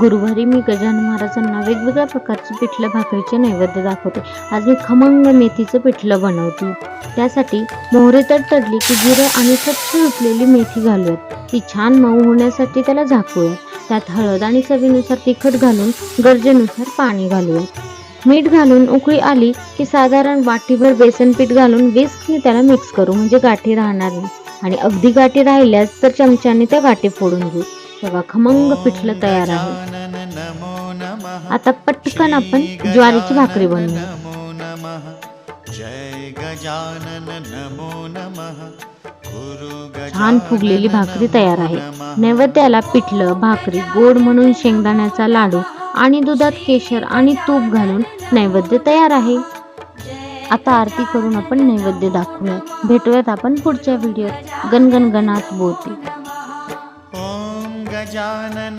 गुरुवारी मी गजानन महाराजांना वेगवेगळ्या प्रकारचे पिठलं भाकरीचे नैवेद्य दाखवते. आज मी खमंग मेथीचं पिठलं बनवते. त्यासाठी मोहरे तर तडली की जिरं आणि स्वच्छ धुतलेली मेथी घालूयात. ती छान मऊ होण्यासाठी त्याला झाकूयात. त्यात हळद आणि चवीनुसार तिखट घालून गरजेनुसार पाणी घालूयात. मीठ घालून उकळी आली की साधारण वाटीभर बेसन पीठ घालून विस्कने त्याला मिक्स करू. म्हणजे गाठी राहणार नाही. आणि अगदी गाठी राहिल्यास तर चमच्याने त्या गाठी फोडून घेऊ. तेव्हा खमंग पिठलं तयार आहे. आता पटकन आपण ज्वारीची भाकरी बनवू. छान फुगलेली भाकरी तयार आहे. नैवेद्याला पिठलं भाकरी गोड म्हणून शेंगदाण्याचा लाडू आणि दुधात केशर आणि तूप घालून नैवेद्य तयार आहे. आता आरती करून आपण नैवेद्य दाखवूया. भेटूयात आपण पुढच्या व्हिडिओत. गणगण गणात बोलते गजानन